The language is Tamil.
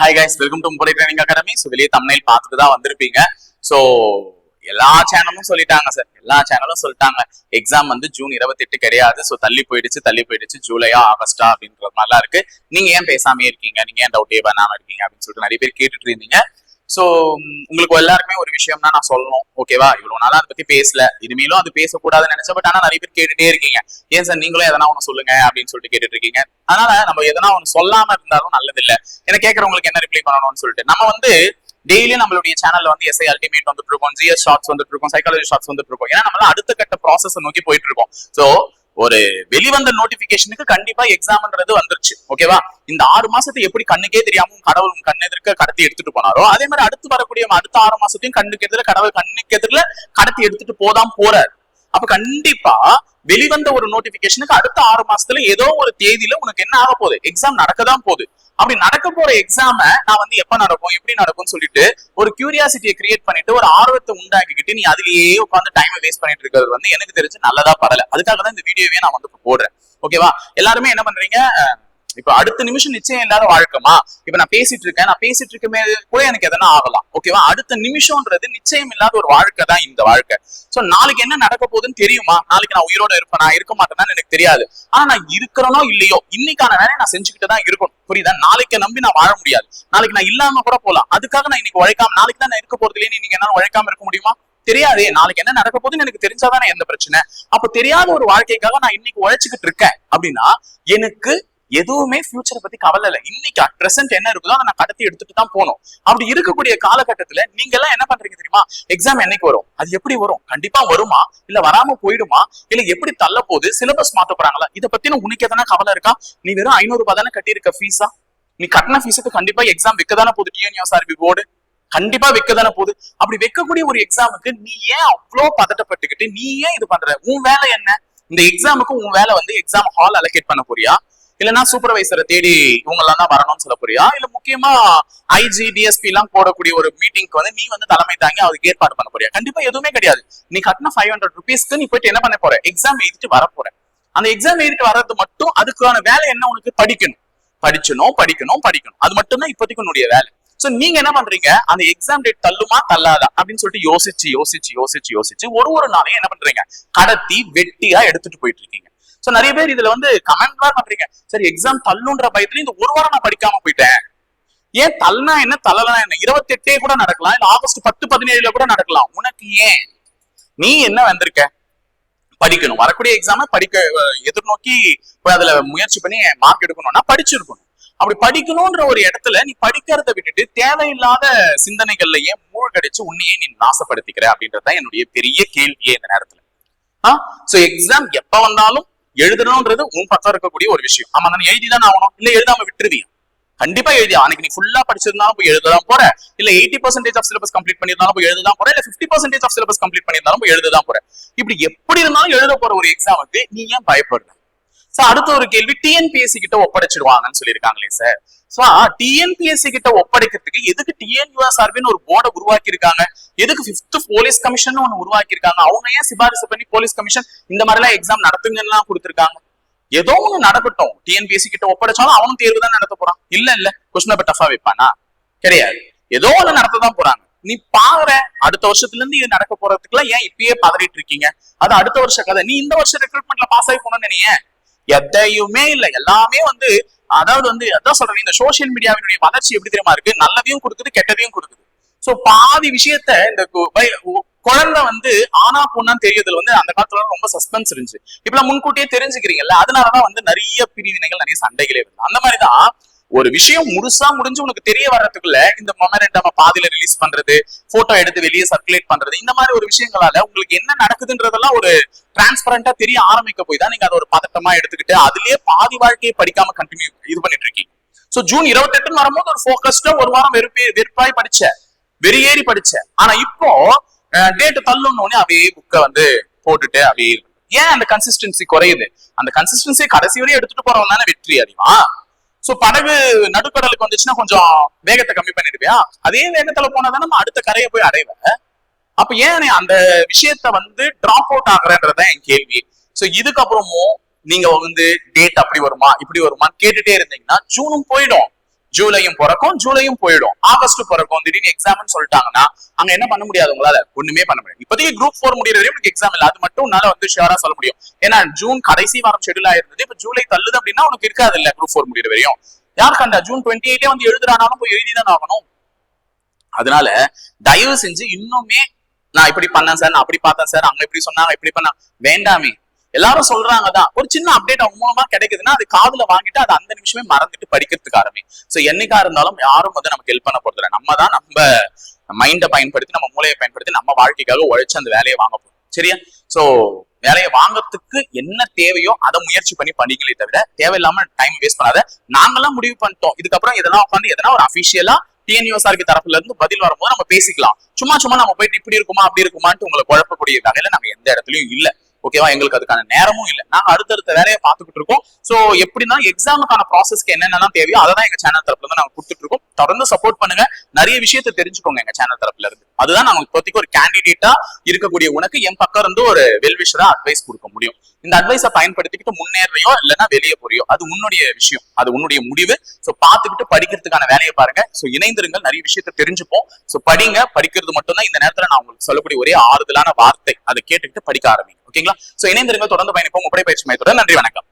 ஹாய் கைஸ் வெல்கம் டு முப்படை ட்ரைனிங் அகாடமி ஸோ வெளியே தமிழில் பார்த்துட்டு தான் வந்திருப்பீங்க. ஸோ எல்லா சேனலும் சொல்லிட்டாங்க சார் எல்லா சேனலும் சொல்லிட்டாங்க. எக்ஸாம் வந்து ஜூன் இருபத்தெட்டு கிடையாது. ஸோ தள்ளி போயிடுச்சு தள்ளி போயிடுச்சு. ஜூலையா ஆகஸ்டா அப்படின்ற மாதிரிலாம் இருக்கு. நீங்க ஏன் பேசாமே இருக்கீங்க? நீங்க ஏன் டவுட்டே பண்ணாம இருக்கீங்க? அப்படின்னு சொல்லிட்டு நிறைய பேர் கேட்டுட்டு இருந்தீங்க. ஸோ உங்களுக்கு எல்லாருக்குமே ஒரு விஷயம்னா நான் சொல்லணும். ஓகேவா இவ்வளவு நாளா அதை பத்தி பேசல. இனிமேலும் அது பேசக்கூடாதுன்னு நினைச்ச பட் ஆனா நிறைய பேர் கேட்டுட்டே இருக்கீங்க. ஏன் சார் நீங்களும் எதனா ஒன்று சொல்லுங்க அப்படின்னு சொல்லிட்டு கேட்டுட்டு இருக்கீங்க. அதனால நம்ம எதனா ஒன்று சொல்லாம இருந்தாலும் நல்லது இல்ல ஏன்னா கேட்கறவங்களுக்கு என்ன ரிப்ளை பண்ணணும்னு சொல்லிட்டு. நம்ம வந்து டெய்லி நம்மளுடைய சேனல்ல வந்து எஸ்ஐ அல்டிமேட் வந்துட்டு இருக்கோம். ஜிஎஸ் ஷார்ட்ஸ் வந்துட்டு இருக்கோம். சைக்காலஜி ஷார்ட்ஸ் வந்துட்டு இருக்கோம். ஏன்னா நம்மள அடுத்த கட்ட ப்ராசஸ் நோக்கி போயிட்டு இருக்கோம். சோ ஒரு வெளிவந்த நோட்டிபிகேஷனுக்கு கண்டிப்பா எக்ஸாம்ன்றது வந்துருச்சு. ஓகேவா இந்த ஆறு மாசத்தை எப்படி கண்ணுக்கே தெரியாம கடவுள் கண்ணு எதிர்க்க கடத்தி எடுத்துட்டு போனாரோ அதே மாதிரி அடுத்து வரக்கூடிய அடுத்த ஆறு மாசத்தையும் கண்ணுக்கு எதிர கடவுள் கண்ணுக்கு எதிரில கடத்தி எடுத்துட்டு போதான் போறாரு. அப்ப கண்டிப்பா வெளிவந்த ஒரு நோட்டிபிகேஷனுக்கு அடுத்த ஆறு மாசத்துல ஏதோ ஒரு தேதியில உனக்கு என்ன ஆக போகுது? எக்ஸாம் நடக்கதான் போகுது. அப்படி நடக்க போற எக்ஸாம நான் வந்து எப்ப நடக்கும் எப்படி நடக்கும்னு சொல்லிட்டு ஒரு கியூரியாசிட்டியை கிரியேட் பண்ணிட்டு ஒரு ஆர்வத்தை உண்டாக்கிக்கிட்டு நீ அதுலயே உட்காந்து டைமை வேஸ்ட் பண்ணிட்டு இருக்கிறது வந்து எனக்கு தெரிஞ்சு நல்லதா பரல அதுக்காக தான் இந்த வீடியோவே நான் வந்து போடுறேன். ஓகேவா எல்லாருமே என்ன பண்றீங்க? இப்ப அடுத்த நிமிஷம் நிச்சயம் இல்லாத வாழ்க்கமா இப்ப நான் பேசிட்டு இருக்கேன். நான் பேசிட்டு இருக்கமே கூட எனக்கு எதனா ஆகலாம். ஓகேவா அடுத்த நிமிஷம்ன்றது நிச்சயம் இல்லாத ஒரு வாழ்க்கை தான் இந்த வாழ்க்கை. சோ நாளைக்கு என்ன நடக்க போகுதுன்னு தெரியுமா? நாளைக்கு நான் உயிரோட நான் இருக்க மாட்டேன்னு எனக்கு தெரியாது. ஆனா நான் இருக்கிறனோ இல்லையோ இன்னைக்கான வேலையை நான் செஞ்சுக்கிட்டு தான் இருக்கணும். புரியுதா? நாளைக்கு நம்பி நான் வாழ முடியாது. நாளைக்கு நான் இல்லாம கூட போலாம் அதுக்காக நான் இன்னைக்கு உழைக்காம நாளைக்கு தான் நான் இருக்க போறது இல்லையே நீங்க என்னால உழைக்காம இருக்க முடியுமா? தெரியாதே. நாளைக்கு என்ன நடக்க போகுதுன்னு எனக்கு தெரிஞ்சாதானே எந்த பிரச்சனை? அப்ப தெரியாத ஒரு வாழ்க்கைக்காக நான் இன்னைக்கு உழைச்சுக்கிட்டு இருக்கேன் அப்படின்னா எனக்கு எதுவுமே ஃபியூச்சரை பத்தி கவலை இல்லை. இன்னைக்கு அட் பிரசன்ட் என்ன இருக்குதோ அதை நான் கடத்தி எடுத்துட்டு தான் போகணும். அப்படி இருக்கக்கூடிய காலகட்டத்துல நீங்க எல்லாம் என்ன பண்றீங்க தெரியுமா? எக்ஸாம் என்னைக்கு வரும்? அது எப்படி வரும்? கண்டிப்பா வருமா? இல்ல வராம போயிடுமா? இல்ல எப்படி தள்ள போகுது? சிலபஸ் மாத்த போறாங்களா? இதை பத்தின உனக்கு எதனா கவலை இருக்கா? நீ வெறும் ஐநூறு ரூபாய் தானே கட்டியிருக்க ஃபீஸா நீ கட்டின ஃபீஸுக்கு கண்டிப்பா எக்ஸாம் வைக்கதானே போகுது டிஎன்யூஎஸ்ஆர்பி போர்டு கண்டிப்பா வைக்கதானே போகுது. அப்படி வைக்கக்கூடிய ஒரு எக்ஸாமுக்கு நீ ஏன் அவ்வளோ பதட்டப்பட்டுக்கிட்டு நீ ஏன் இது பண்ற? உன் வேலை என்ன? இந்த எக்ஸாமுக்கு உன் வேலை வந்து எக்ஸாம் ஹால் அலோகேட் பண்ண போறியா? இல்லைன்னா சூப்பர்வைசரை தேடி இவங்கெல்லாம் தான் வரணும்னு சொல்ல போறியா? இல்ல முக்கியமா ஐஜி டிஎஸ்பி எல்லாம் போடக்கூடிய ஒரு மீட்டிங்க்கு வந்து நீ வந்து தலைமை தாங்கி அதுக்கு ஏற்பாடு பண்ண போறியா? கண்டிப்பா எதுவுமே கிடையாது. நீ கட்டின ஃபைவ் ஹண்ட்ரட் ருபீஸ்க்கு நீ போயிட்டு என்ன பண்ண போற? எக்ஸாம் எழுதிட்டு வர போற. அந்த எக்ஸாம் எழுதிட்டு வர்றது மட்டும் அதுக்கான வேலை என்ன உனக்கு? படிக்கணும். படிச்சணும் படிக்கணும் படிக்கணும். அது மட்டும்தான் இப்போதைக்கு உன்னுடைய வேலை. சோ நீங்க என்ன பண்றீங்க? அந்த எக்ஸாம் டேட் தள்ளுமா தள்ளாதா? அப்படின்னு சொல்லிட்டு யோசிச்சு யோசிச்சு யோசிச்சு யோசிச்சு ஒரு ஒரு நாளையும் என்ன பண்றீங்க? கடத்தி வெட்டியா எடுத்துட்டு போயிட்டு இருக்கீங்க. சோ நிறைய பேர் இதுல வந்து கமெண்ட்லாம் பண்றீங்க. சரி எக்ஸாம் தள்ளுன்ற பயத்துல இந்த ஒரு வாரம் நான் படிக்காம போயிட்டேன். ஏன் தள்ளனா என்ன தள்ளலாம் என்ன? இருபத்தி எட்டே கூட நடக்கலாம். இல்ல ஆகஸ்ட் பத்து பதினேழுல கூட நடக்கலாம். உனக்கு ஏன்? நீ என்ன வந்திருக்க? படிக்கணும். வரக்கூடிய எக்ஸாம படிக்க எதிர்நோக்கி போய் அதுல முயற்சி பண்ணி மார்க் எடுக்கணும்னா படிச்சிருக்கணும். அப்படி படிக்கணும்ன்ற ஒரு இடத்துல நீ படிக்கிறத விட்டுட்டு தேவையில்லாத சிந்தனைகள்ல ஏன் மூழ்கடிச்சு உன்னையே நீ நாசப்படுத்திக்கிற அப்படின்றதான் என்னுடைய பெரிய கேள்வியே இந்த நேரத்துல. ஆ? சோ எக்ஸாம் எப்ப வந்தாலும் எழுதணும்ன்றது உன் பக்கம் இருக்கக்கூடிய ஒரு விஷயம். ஆமா நான் எழுதிதான் ஆகணும். இல்ல எழுதாம விட்டுருவியா? கண்டிப்பா எழுதி அன்னைக்கு நீ ஃபுல்லா படிச்சிருந்தாலும் போய் எழுததான் போற. இல்ல eighty percentage of syllabus complete பண்ணியிருந்தாலும் போய் எழுததான் போற. இல்ல fifty percentage of syllabus complete பண்ணியிருந்தாலும் போய் எழுததான் போற. இப்படி எப்படி இருந்தாலும் எழுத போற ஒரு எக்ஸாமுக்கு நீ ஏன் பயப்படுற? சோ அடுத்த ஒரு கேள்வி டிஎன்பிஎஸ்சி கிட்ட ஒப்படைச்சிடுவாங்கன்னு சொல்லியிருக்காங்களே சார் சோ டிஎன்பிஎஸ்சி கிட்ட ஒப்படைக்கிறதுக்கு எதுக்கு டிஎன்யூஎஸ்ஆர்பின்னு ஒரு போர்டை உருவாக்கி இருக்காங்க எதுக்கு பிப்த் போலீஸ் கமிஷன் ஒன்னு உருவாக்கி இருக்காங்க அவங்க ஏன் சிபாரிசு பண்ணி போலீஸ் கமிஷன் இந்த மாதிரி எல்லாம் எக்ஸாம் நடத்துங்கன்னு கொடுத்திருக்காங்க? ஏதோ ஒண்ணு நடக்கட்டும். டிஎன்பிஎஸ்சி கிட்ட ஒப்படைச்சாலும் அவனும் தேர்வு தான் நடத்த போறான். இல்ல இல்ல. கொஸ்டின் பேப்பர் டஃபா வைப்பானா? கிடையாது. ஏதோ ஒண்ணு நடத்ததான் போறாங்க. நீ பாக்குற அடுத்த வருஷத்துல இருந்து இது நடக்க போறதுக்குலாம் ஏன் இப்பயே பதறிட்டு இருக்கீங்க? அது அடுத்த வருஷ கதை. நீ இந்த வருஷம் ரெக்ரூட்மெண்ட்ல பாஸ் ஆகி போனோம்னு நினைய எதையுமே இல்லை. எல்லாமே வந்து அதாவது வந்து அதான் சொல்றேன் இந்த சோசியல் மீடியாவினுடைய வளர்ச்சி எப்படி தெரியுமா இருக்கு? நல்லதையும் கொடுக்குது கெட்டதையும் கொடுக்குது. சோ பாதி விஷயத்த இந்த குழந்தை வந்து ஆனா பொண்ணான்னு தெரியறதுல வந்து அந்த காலத்துல ரொம்ப சஸ்பென்ஸ் இருந்துச்சு. இப்ப முன்கூட்டியே தெரிஞ்சுக்கிறீங்கல்ல அதனாலதான் வந்து நிறைய பிரிவினைகள் நிறைய சண்டைகளே இருந்தது அந்த மாதிரிதான் ஒரு விஷயம் முழுசா முடிஞ்சு உனக்கு தெரிய வர்றதுக்குள்ள இந்த மொமெண்டம் பாதியில ரிலீஸ் பண்றது போட்டோ எடுத்து வெளியே சர்க்குலேட் பண்றது இந்த மாதிரி ஒரு விஷயங்களால உங்களுக்கு என்ன நடக்குதுன்றதெல்லாம் ஒரு டிரான்ஸ்பரண்டா தெரிய ஆரம்பிக்க போய் தான் நீங்க அதை ஒரு பதட்டமா எடுத்துக்கிட்டு அதுலயே பாதி வாழ்க்கையை படிக்காம கண்டினியூ இது பண்ணிட்டு இருக்கீங்க. சோ ஜூன் இருபத்தெட்டுன்னு வரும்போது ஒரு போக்கஸ்டா ஒரு வாரம் வெறுப்பே வெறுப்பாய் படிச்ச வெறியேறி படிச்ச. ஆனா இப்போ டேட்டு தள்ளுன்னு அப்படியே புக்கை வந்து போட்டுட்டு அப்படியே ஏன் அந்த கன்சிஸ்டன்சி குறையுது? அந்த கன்சிஸ்டன்சி கடைசி வரையும் எடுத்துட்டு போறவன் தானே வெற்றி அதிகமா சோ படகு நடுக்கடலுக்கு வந்துச்சுன்னா கொஞ்சம் வேகத்தை கம்மி பண்ணிடுவியா? அதே வேகத்துல போனாதான் நம்ம அடுத்த கரையை போய் அடைவ. அப்ப ஏன் நீ அந்த விஷயத்த வந்து டிராப் அவுட் ஆகுறன்றதான் என் கேள்வி. சோ இதுக்கப்புறமும் நீங்க வந்து டேட் அப்படி வருமா இப்படி வருமான்னு கேட்டுட்டே இருந்தீங்கன்னா ஜூனும் போயிடும். ஜூலையும் பிறக்கும் ஜூலையும் போயிடும். ஆகஸ்ட் பிறக்கும். திடீர்னு எக்ஸாம்னு சொல்லிட்டாங்கன்னா அங்க என்ன பண்ண முடியாது உங்களால? ஒண்ணுமே பண்ண முடியாது. இப்போதைக்கு குரூப் ஃபோர் முடியிற வரையும் உங்களுக்கு எக்ஸாம் இல்லை. அது மட்டும் உன்னால வந்து ஷியரா சொல்ல முடியும். ஏன்னா ஜூன் கடைசி வாரம் ஷெடியூல் ஆயிருந்தது. இப்ப ஜூலை தள்ளுது அப்படின்னா உனக்கு இருக்காது இல்ல குரூப் ஃபோர் முடியற வரையும். யார் கண்டா? ஜூன் டுவெண்ட்டி எயிட்டே வந்து எழுதுறானாலும் போய் எழுதி தான் ஆகணும். அதனால தயவு செஞ்சு இன்னுமே நான் இப்படி பண்ணேன் சார் நான் அப்படி பார்த்தேன் சார் அங்க இப்படி சொன்னாங்க இப்படி பண்ண வேண்டாமே. எல்லாரும் சொல்றாங்க தான் ஒரு சின்ன அப்டேட் அவங்க மூலமா கிடைக்குதுன்னா அது காதுல வாங்கிட்டு அது அந்த நிமிஷமே மறந்துட்டு படிக்கிறதுக்கு ஆரம்பி. சோ என்னைக்கா இருந்தாலும் யாரும் வந்து நமக்கு ஹெல்ப் பண்ண போறது நம்ம தான் நம்ம மைண்டை பயன்படுத்தி நம்ம மூளையை பயன்படுத்தி நம்ம வாழ்க்கைக்காக உழைச்சு அந்த வேலையை வாங்க போறோம். சரியா? சோ வேலையை வாங்கறதுக்கு என்ன தேவையோ அதை முயற்சி பண்ணி படிங்களே தவிர தேவையில்லாம டைம் வேஸ்ட் பண்ணாத. நாங்கெல்லாம் முடிவு பண்ணிட்டோம். இதுக்கப்புறம் இதெல்லாம் உட்காந்து எதனா ஒரு அபிஷியலா டிஎன்யூஎஸ்ஆர்கி தரப்புல இருந்து பதில் வரும்போது நம்ம பேசிக்கலாம். சும்மா சும்மா நம்ம போயிட்டு இப்படி இருக்குமா அப்படி இருக்குமான்ட்டு உங்களை குழப்பக்கூடிய வகையில நம்ம எந்த இடத்துலயும் இல்லை. ஓகேவா எங்களுக்கு அதுக்கான நேரமும் இல்ல. நாங்கள் அடுத்தடுத்த வேலையை பார்த்துக்கிட்டு இருக்கோம். சோ எப்படின்னா எக்ஸாமுக்கான ப்ராசஸ்க்கு என்னென்னலாம் தேவையோ அதை தான் எங்க சேனல் தரப்புல இருந்து நாங்க கொடுத்துட்டு இருக்கோம். தொடர்ந்து சப்போர்ட் பண்ணுங்க. நிறைய விஷயத்தை தெரிஞ்சுக்கோங்க எங்க சேனல் தரப்புல இருந்து அதுதான் நாங்கள் இப்போதைக்கு ஒரு கேண்டிடேட்டா இருக்கக்கூடிய உனக்கு என் பக்கம் இருந்து ஒரு வெல்விஷரா அட்வைஸ் கொடுக்க முடியும். இந்த அட்வைஸை பயன்படுத்திக்கிட்டு முன்னேறையோ இல்லைன்னா வெளியே போறியோ அது உன்னுடைய விஷயம். அது உன்னுடைய முடிவு. சோ பாத்துக்கிட்டு படிக்கிறதுக்கான வேலையை பாருங்க. சோ இணைந்திருங்கள். நிறைய விஷயத்தை தெரிஞ்சுப்போம். சோ படிங்க. படிக்கிறது மட்டும்தான் இந்த நேரத்துல நான் உங்களுக்கு சொல்லக்கூடிய ஒரே ஆறுதலான வார்த்தை. அதை கேட்டுக்கிட்டு படிக்க ஆரம்பிங்க. ஓகேங்களா? சோ இணைந்திருங்கள். தொடர்ந்து பயணிப்போம். முப்படை பயிற்சி மையத்துடன் நன்றி. வணக்கம்.